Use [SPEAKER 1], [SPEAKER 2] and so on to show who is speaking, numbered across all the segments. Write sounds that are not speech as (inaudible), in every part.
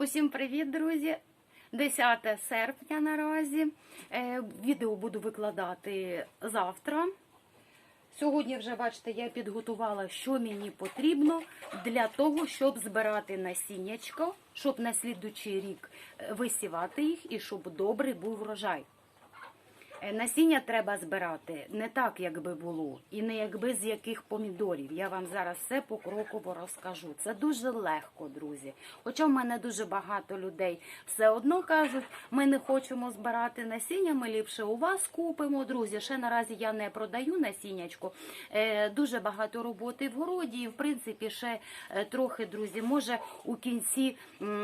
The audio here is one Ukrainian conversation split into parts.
[SPEAKER 1] Усім привіт, друзі! 10 серпня наразі. Е, Відео буду викладати завтра. Сьогодні вже, бачите, я підготувала, що мені потрібно для того, щоб збирати насіннячко, щоб на слідучий рік е, висівати їх і щоб добрий був врожай. Е, Насіння треба збирати не так, як би було, і не якби з яких помідорів. Я вам зараз все покроково розкажу. Це дуже легко, друзі. Хоча в мене дуже багато людей все одно кажуть, ми не хочемо збирати насіння, ми ліпше у вас купимо. Друзі, ще наразі я не продаю насіннячко. Е, Дуже багато роботи в городі, і в принципі ще е, трохи, друзі, може у кінці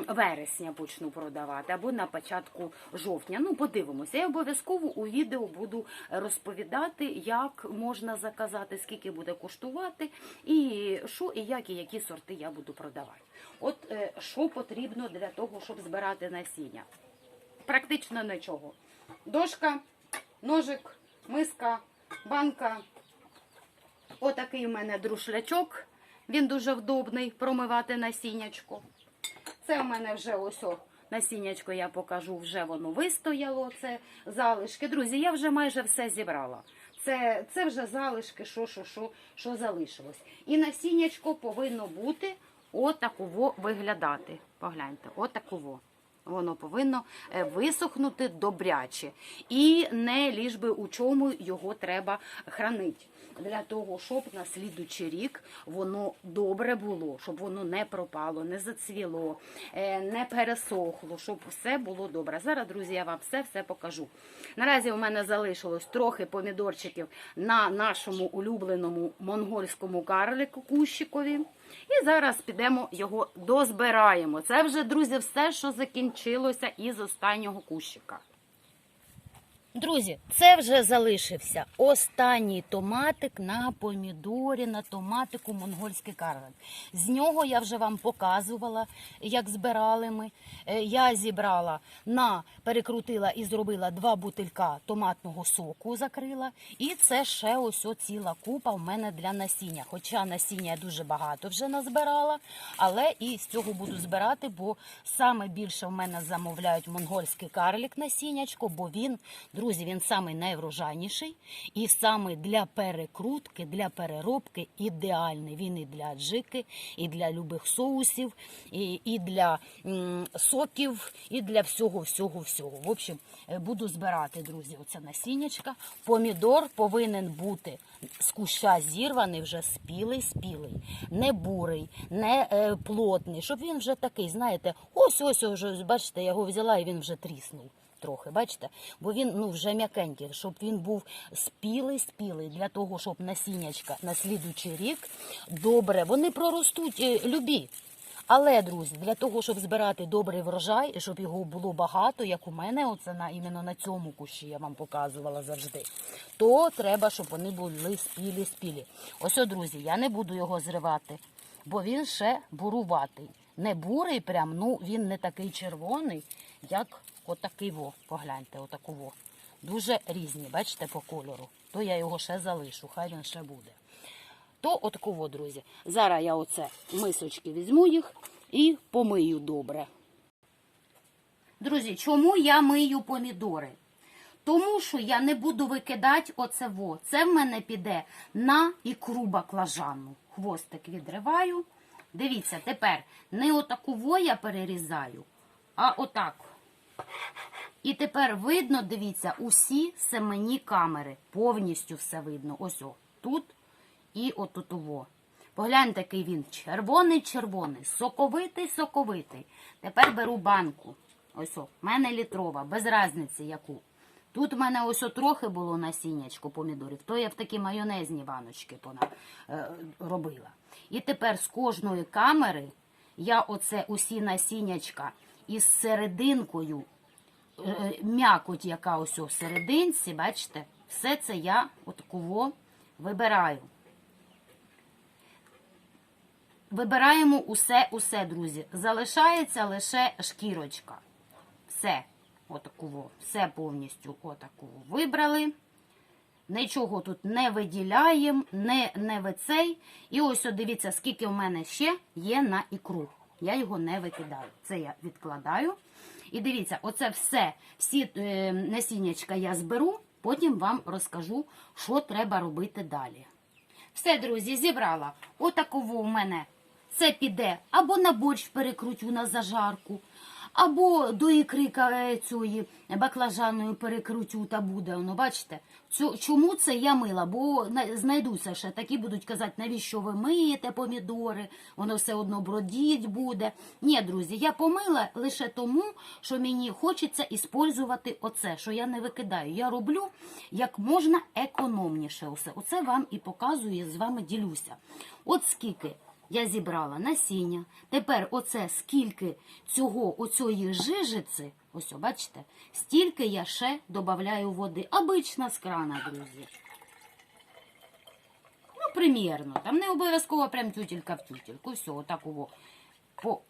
[SPEAKER 1] вересня почну продавати або на початку жовтня. Ну, подивимося. Я обов'язково у відео буду розповідати, як можна заказати, скільки буде коштувати, і що і як, і які сорти я буду продавати. От е, що потрібно для того, щоб збирати насіння? Практично нічого. Дошка, ножик, миска, банка. Отакий у мене друшлячок. Він дуже вдобний промивати насіннячко. Це у мене вже ось насіннячко я покажу, вже воно вистояло. Це залишки. Друзі, я вже майже все зібрала. Це, це вже залишки, що, що, що, що залишилось. І насіннячко повинно бути отаково виглядати. Погляньте, отаково. Воно повинно е, висохнути добряче. І не ліж би у чому його треба хранити. Для того, щоб на слідучий рік воно добре було, щоб воно не пропало, не зацвіло, е, не пересохло, щоб все було добре. Зараз, друзі, я вам все-все покажу. Наразі у мене залишилось трохи помідорчиків на нашому улюбленому монгольському карлику кущикові. І зараз підемо його дозбираємо. Це вже, друзі, все, що закінчилося із останнього кущика. Друзі, це вже залишився останній томатик на помідорі, на томатику монгольський карлик. З нього я вже вам показувала, як збирали ми. Е, Я зібрала на перекрутила і зробила два бутилька томатного соку, закрила. І це ще ось ціла купа в мене для насіння. Хоча насіння я дуже багато вже назбирала, але і з цього буду збирати, бо саме більше в мене замовляють монгольський карлик насіннячко, бо він, друзі, він самий найврожайніший і саме для перекрутки, для переробки ідеальний. Він і для джики, і для любих соусів, і, і для м, соків, і для всього, всього, всього. В общем, е, буду збирати, друзі, оце насіннячка. Помідор повинен бути з куща зірваний, вже спілий, спілий, не бурий, не е, плотний, щоб він вже такий, знаєте, ось ось, бачите, я його взяла і він вже тріснув трохи, бачите? Бо він ну, вже м'якенький, щоб він був спілий, спілий, для того, щоб насіннячка на слідуючий рік добре, вони проростуть е, любі. Але, друзі, для того, щоб збирати добрий врожай, щоб його було багато, як у мене, оце на іменно на цьому кущі я вам показувала завжди, то треба, щоб вони були спілі, спілі. Ось, друзі, я не буду його зривати, бо він ще буруватий. Не бурий, прям, ну він не такий червоний, як отакий во. Погляньте, отаку во. Дуже різні, бачите, по кольору. То я його ще залишу, хай він ще буде. То отаково, друзі. Зараз я оце мисочки візьму їх і помию добре. Друзі, чому я мию помідори? Тому що я не буду викидати оце во. Це в мене піде на ікру баклажану. Хвостик відриваю. Дивіться, тепер не отаку во я перерізаю, а отак. І тепер видно, дивіться, усі семені камери. Повністю все видно. Ось о, тут і отутово. Погляньте, який він червоний-червоний, соковитий, соковитий. Тепер беру банку. Ось о, в мене літрова, без різниці яку. Тут в мене ось о трохи було насіннячко помідорів, то я в такі майонезні баночки е, робила. І тепер з кожної камери я оце усі насіннячка із серединкою м'якоть, яка ось у серединці, бачите, все це я отаково вибираю. Вибираємо усе, усе, друзі. Залишається лише шкірочка. Все, отаково, все повністю отаково вибрали. Нічого тут не виділяємо, не, не вицей. І ось, дивіться, скільки в мене ще є на ікру. Я його не викидаю. Це я відкладаю. І дивіться, оце все, всі е, насіннячка я зберу, потім вам розкажу, що треба робити далі. Все, друзі, зібрала. Отаково в мене це піде або на борщ перекрутю на зажарку, або до ікри е, цієї баклажаної перекрутю та буде. Воно, бачите? Чому це я мила? Бо на- знайдуться ще такі будуть казати, навіщо ви миєте помідори, воно все одно бродіть буде. Ні, друзі, я помила лише тому, що мені хочеться іспользувати оце, що я не викидаю. Я роблю як можна економніше усе. Оце вам і показую, з вами ділюся. От скільки я зібрала насіння. Тепер оце скільки цього, оцієї жижиці, ось, бачите, стільки я ще додаю води. Обична з крана, друзі. Ну, примірно. Там не обов'язково прям тютелька в тютельку. Все, отак ово. По,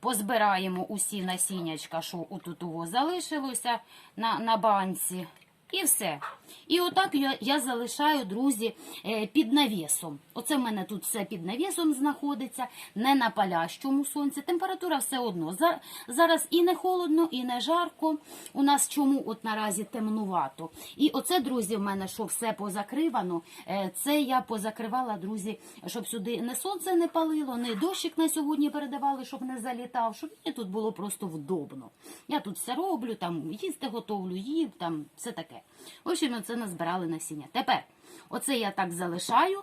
[SPEAKER 1] позбираємо усі насіннячка, що отут у залишилося на, на банці. І все. І отак я, я залишаю, друзі, е, під навісом. Оце в мене тут все під навісом знаходиться, не на палящому сонці. Температура все одно. Зараз і не холодно, і не жарко. У нас чому от наразі темнувато. І оце, друзі, в мене що все позакривано. е, Це я позакривала, друзі, щоб сюди не сонце не палило, не дощик на сьогодні передавали, щоб не залітав, щоб мені тут було просто вдобно. Я тут все роблю, там їсти готовлю, їв, там все таке. В общем, це назбирали насіння. Тепер, оце я так залишаю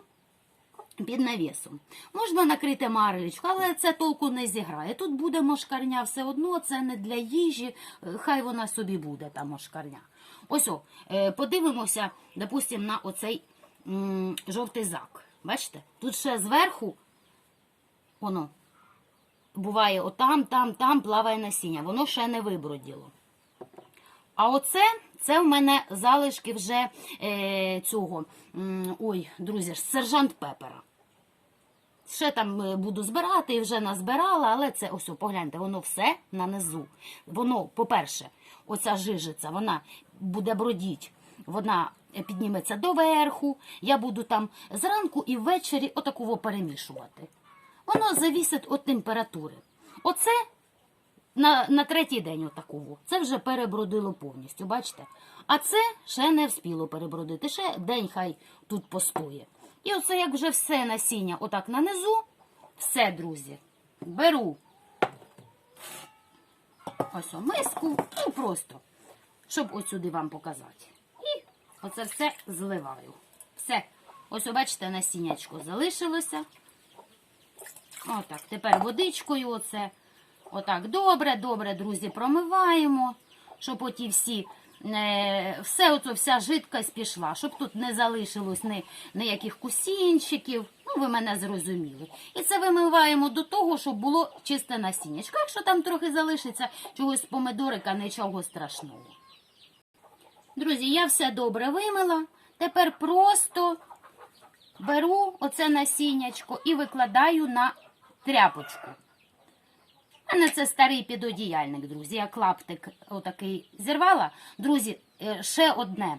[SPEAKER 1] під навісом. Можна накрити марелечку, але це толку не зіграє. Тут буде мошкарня все одно, це не для їжі, е, хай вона собі буде, та мошкарня. Ось, о, е, подивимося, допустимо, на оцей жовтий зак. Бачите? Тут ще зверху, воно, буває отам, там, там плаває насіння. Воно ще не виброділо. А оце це в мене залишки вже е, цього. Ой, друзі, сержант Пепера. Ще там е, буду збирати і вже назбирала, але це ось, погляньте, воно все на низу. Воно, по-перше, оця жижиця, вона буде бродіть, вона підніметься доверху. Я буду там зранку і ввечері отаково перемішувати. Воно завісить від температури. Оце на, на третій день отаково. Це вже перебродило повністю, бачите? А це ще не вспіло перебродити. Ще день хай тут постоє. І оце як вже все насіння отак нанизу, все, друзі, беру ось миску, ну просто, щоб ось сюди вам показати. І оце все зливаю. Все. Ось, бачите, насіннячко залишилося. Отак, тепер водичкою оце. Отак, добре, добре, друзі, промиваємо, щоб оті всі, е, все оце, вся жидкость пішла, щоб тут не залишилось ні, ніяких кусінчиків. Ну, ви мене зрозуміли. І це вимиваємо до того, щоб було чисте насіннячко. Якщо там трохи залишиться чогось з помидорика, нічого страшного. Друзі, я все добре вимила. Тепер просто беру оце насіннячко і викладаю на тряпочку. У мене це старий підодіяльник, друзі. Я клаптик отакий зірвала. Друзі, е, ще одне.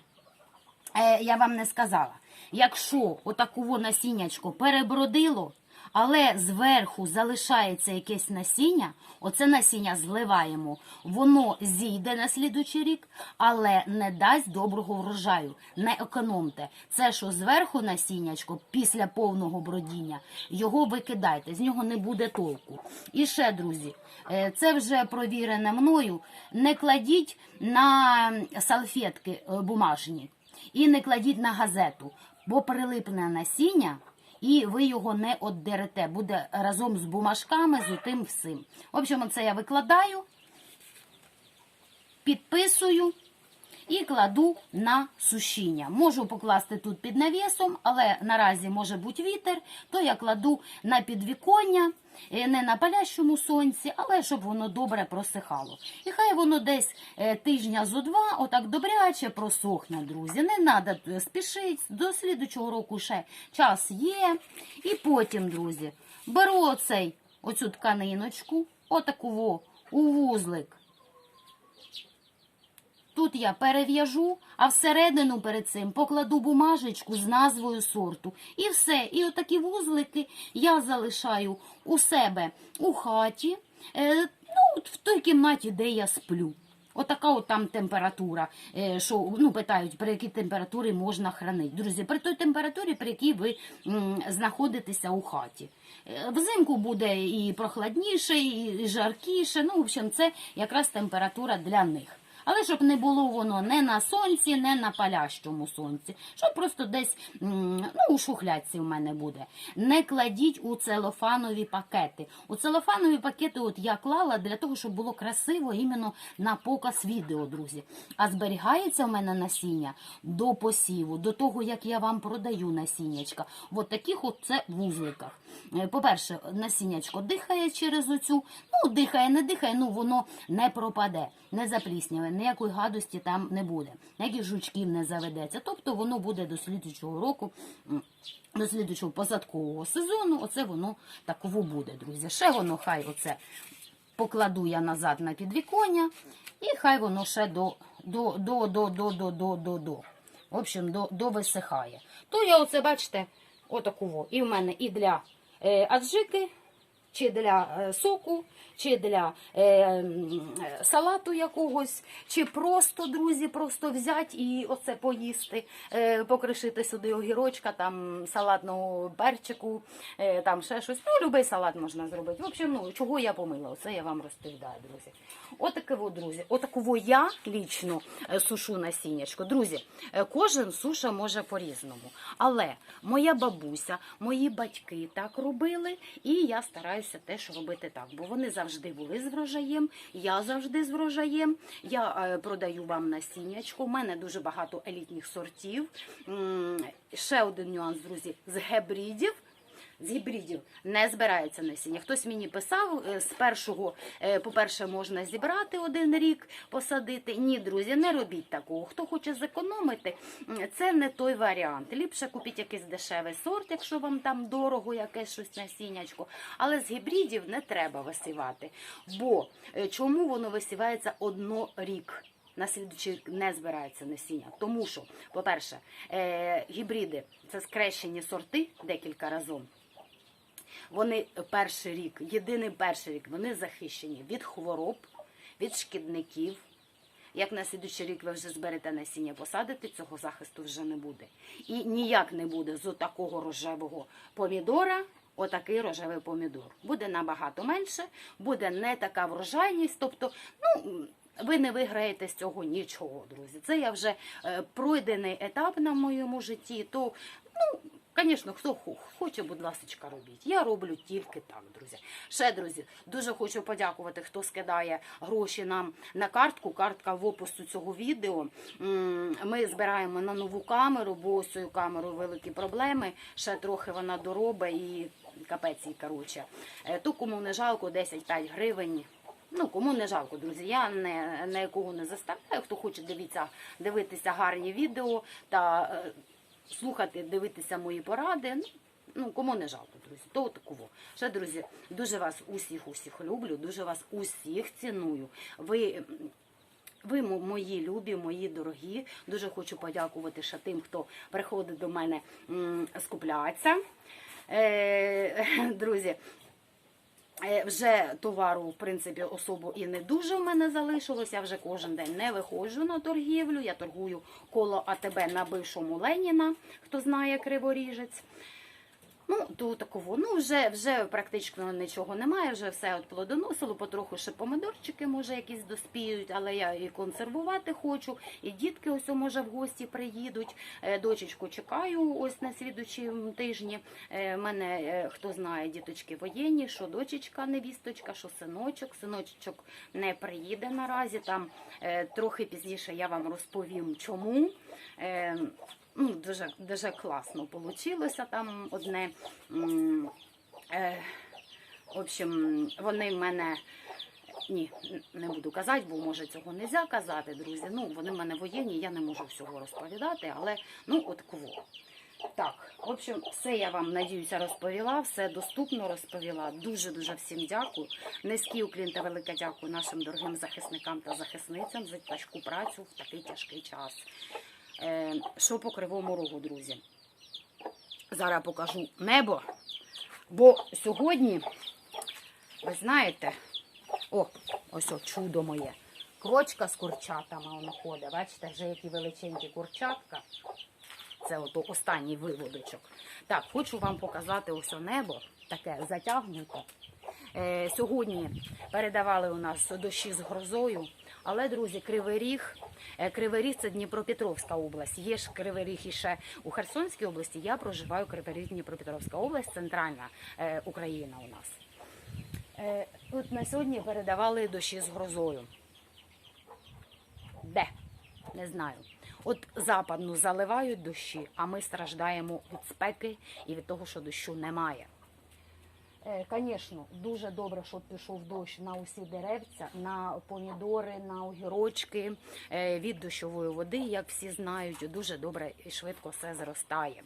[SPEAKER 1] Е, Я вам не сказала. Якщо отаку насіннячко перебродило, але зверху залишається якесь насіння, оце насіння зливаємо. Воно зійде на слідучий рік, але не дасть доброго врожаю. Не економте. Це, що зверху насіннячко після повного бродіння, його викидайте, з нього не буде толку. І ще, друзі, е, це вже провірене мною. Не кладіть на салфетки е, бумажні і не кладіть на газету, бо прилипне насіння. І ви його не оддерете, буде разом з бумажками, з тим всім. В общем, це я викладаю, підписую і кладу на сушіння. Можу покласти тут під навісом, але наразі може бути вітер, то я кладу на підвіконня, е, не на палящому сонці, але щоб воно добре просихало. І хай воно десь е, тижня зо два, отак добряче просохне, друзі. Не треба спішити, до слідучого року ще час є. І потім, друзі, беру оцей, оцю тканиночку, отаку у вузлик тут я перев'яжу, а всередину перед цим покладу бумажечку з назвою сорту. І все. І отакі вузлики я залишаю у себе у хаті, е, ну, в той кімнаті, де я сплю. Отака от там температура, е, що ну питають, при якій температурі можна хранити. Друзі, при той температурі, при якій ви знаходитеся у хаті. Е, Взимку буде і прохладніше, і жаркіше. Ну, в общем, це якраз температура для них. Але щоб не було воно не на сонці, не на палящому сонці. Щоб просто десь ну, у шухлядці в мене буде. Не кладіть у целофанові пакети. У целофанові пакети от я клала для того, щоб було красиво іменно на показ відео, друзі. А зберігається в мене насіння до посіву, до того, як я вам продаю насіннячка. В таких от це вузликах. Е, по-перше, насіннячко дихає через оцю, ну, дихає, не дихає, ну воно не пропаде, не запліснює, ніякої гадості там не буде, ніяких жучків не заведеться. Тобто воно буде до слідчого року, до слідчого посадкового сезону, оце воно таково буде, друзі. Ще воно хай оце покладу я назад на підвіконня, і хай воно ще до до, до, до, до, до, до, до, до. В общем, до, довисихає. То я оце, бачите, отаку. І в мене і для аджики, чи для е, соку, чи для е, е, салату якогось, чи просто, друзі, просто взяти і оце поїсти, е, покришити сюди огірочка, там салатного перчику, е, там ще щось. Ну, любий салат можна зробити. В общем, ну, чого я помила, оце я вам розповідаю, друзі. Отаке, друзі, отаково я лічно е, сушу насіннячко. Друзі, кожен суша може по-різному. Але моя бабуся, мої батьки так робили, і я стараюся теж робити так, бо вони завжди були з врожаєм, я завжди з врожаєм. Я е, продаю вам насіннячко. У мене дуже багато елітних сортів. Ще один нюанс, друзі, з гебридів. З гібридів не збирається насіння. Хтось мені писав е, з першого, е, по-перше, можна зібрати один рік, посадити. Ні, друзі, не робіть такого. Хто хоче зекономити, це не той варіант. Ліпше купіть якийсь дешевий сорт, якщо вам там дорого якесь щось насіннячко. Але з гібридів не треба висівати. Бо е, чому воно висівається однорік? На слідуючий не збирається насіння. Тому що, по-перше, гібриди це скрещені сорти декілька разом. Вони перший рік, єдиний перший рік, вони захищені від хвороб, від шкідників. Як на слідуючий рік ви вже зберете насіння, посадите, цього захисту вже не буде. І ніяк не буде з такого рожевого помідора. Отакий рожевий помідор. Буде набагато менше, буде не така врожайність. Тобто, ну, ви не виграєте з цього нічого, друзі. Це я вже е, пройдений етап на моєму житті. То, ну, Звісно, хто хоче, будь ласка, робіть. Я роблю тільки так, друзі. Ще, друзі, дуже хочу подякувати, хто скидає гроші нам на картку. Картка в опису цього відео. Ми збираємо на нову камеру, бо з цією камерою великі проблеми. Ще трохи вона доробить і капець їй, коротше. Е, То кому не жалко, 10-5 гривень. Ну, кому не жалко, друзі. Я не, на якого не заставляю. Хто хоче дивіться, дивитися гарні відео та е, слухати, дивитися мої поради. Ну, ну кому не жалко, друзі. То такого. Ще, друзі, дуже вас усіх, усіх люблю, дуже вас усіх ціную. Ви. ви мої любі, мої дорогі. Дуже хочу подякувати ще тим, хто приходить до мене скупляться. Е, (laughs) друзі, Вже товару, в принципі, особо і не дуже в мене залишилось. Я вже кожен день не виходжу на торгівлю. Я торгую коло АТБ на бившому Леніна, хто знає Криворіжець. Ну, то такого, ну вже, вже практично нічого немає, вже все от плодоносило, потроху ще помидорчики, може, якісь доспіють, але я і консервувати хочу, і дітки ось може в гості приїдуть. Е, Дочечку чекаю ось на слідучому тижні. Е, мене, е, хто знає, діточки воєнні, що дочечка невісточка, що синочок. Синочок не приїде наразі. Там трохи пізніше я вам розповім, чому. Ну, дуже, дуже класно вийшло там одне. Е, в общем, вони мене. Ні, не буду казати, бо може цього не можна казати, друзі. Ну, вони в мене воєнні, я не можу всього розповідати, але ну от кого. Так, в общем, все я вам надіюся розповіла, все доступно розповіла. Дуже дуже всім дякую. Низький уклін та велике дякую нашим дорогим захисникам та захисницям за тяжку працю в такий тяжкий час. Е, що по кривому рогу, друзі? Зараз покажу небо. Бо сьогодні, ви знаєте, о, ось о, чудо моє. Квочка з курчатами воно ходить. Бачите, вже які величенькі курчатка. Це ото останній виводочок. Так, хочу вам показати ось о небо, таке затягнуте. Е, сьогодні передавали у нас дощі з грозою, але, друзі, Кривий Ріг, е, Кривий Ріг це Дніпропетровська область. Є ж Кривий Ріг іще у Херсонській області. Я проживаю Кривий Ріг, Дніпропетровська область, центральна е, Україна у нас. Е, Тут на сьогодні передавали дощі з грозою. Де? Не знаю. От западну заливають дощі, а ми страждаємо від спеки і від того, що дощу немає. Звісно, дуже добре, що пішов дощ на усі деревця, на помідори, на огірочки е, від дощової води, як всі знають, дуже добре і швидко все зростає.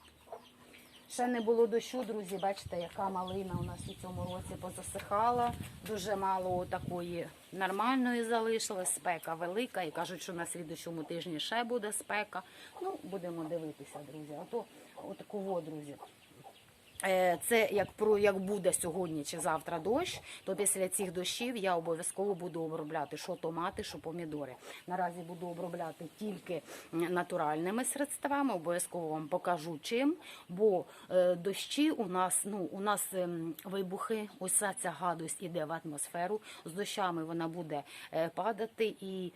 [SPEAKER 1] Ще не було дощу, друзі. Бачите, яка малина у нас у цьому році позасихала. Дуже мало такої нормальної залишилось. Спека велика. І кажуть, що на слідущому тижні ще буде спека. Ну, будемо дивитися, друзі. А то отакого, друзі. Е, Це як про як буде сьогодні чи завтра дощ, то після цих дощів я обов'язково буду обробляти що томати, що помідори. Наразі буду обробляти тільки натуральними средствами. Обов'язково вам покажу чим. Бо е, дощі у нас ну у нас ем, вибухи, уся ця гадость іде в атмосферу. З дощами вона буде е, падати, і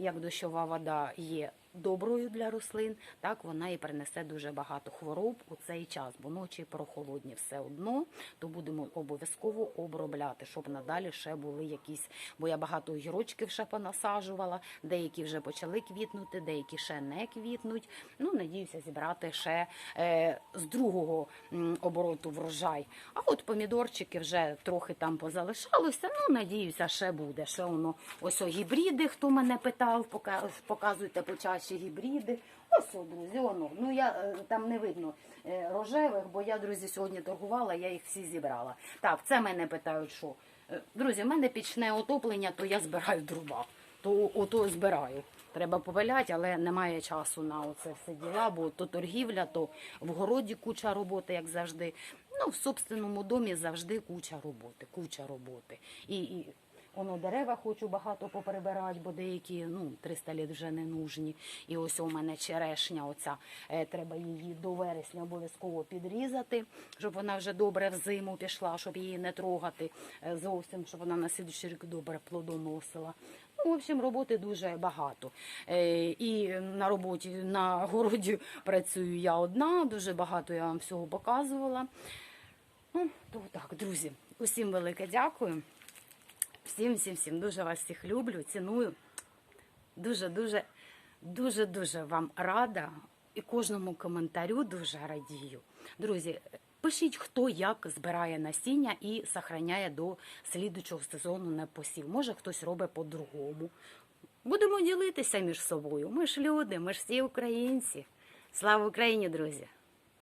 [SPEAKER 1] як дощова вода є доброю для рослин, так вона і принесе дуже багато хвороб у цей час, бо ночі прохолодні все одно, то будемо обов'язково обробляти, щоб надалі ще були якісь. Бо я багато огірочків ще понасаджувала, деякі вже почали квітнути, деякі ще не квітнуть. Ну, надіюся, зібрати ще е, з другого обороту врожай. А от помідорчики вже трохи там позалишалося. Ну, надіюся, ще буде. Ще воно ось о гібриди, хто мене питав, показуйте почаще гібриди. Ось, о, друзі, воно. Ну я е, там не видно е, рожевих, бо я, друзі, сьогодні торгувала, я їх всі зібрала. Так, це мене питають, що. Е, Друзі, в мене пічне отоплення, то я збираю дрова. То ото збираю. Треба поваляти, але немає часу на оце все діла, бо то торгівля, то в городі куча роботи, як завжди. Ну, в собственному домі завжди куча роботи, куча роботи. І, і воно дерева хочу багато поприбирати, бо деякі ну, 300 літ вже не нужні. І ось у мене черешня, оця, е, треба її до вересня обов'язково підрізати, щоб вона вже добре в зиму пішла, щоб її не трогати е, зовсім, щоб вона на слідчий рік добре плодоносила. Ну, в общем, роботи дуже багато. Е, І на роботі на городі працюю я одна, дуже багато я вам всього показувала. Ну, то так, друзі, усім велике дякую. Всім, всім, всім дуже вас всіх люблю, ціную. Дуже, дуже, дуже, дуже вам рада і кожному коментарю дуже радію. Друзі, пишіть, хто як збирає насіння і сохраняє до слідучого сезону на посів. Може, хтось робить по-другому. Будемо ділитися між собою. Ми ж люди, ми ж всі українці. Слава Україні, друзі!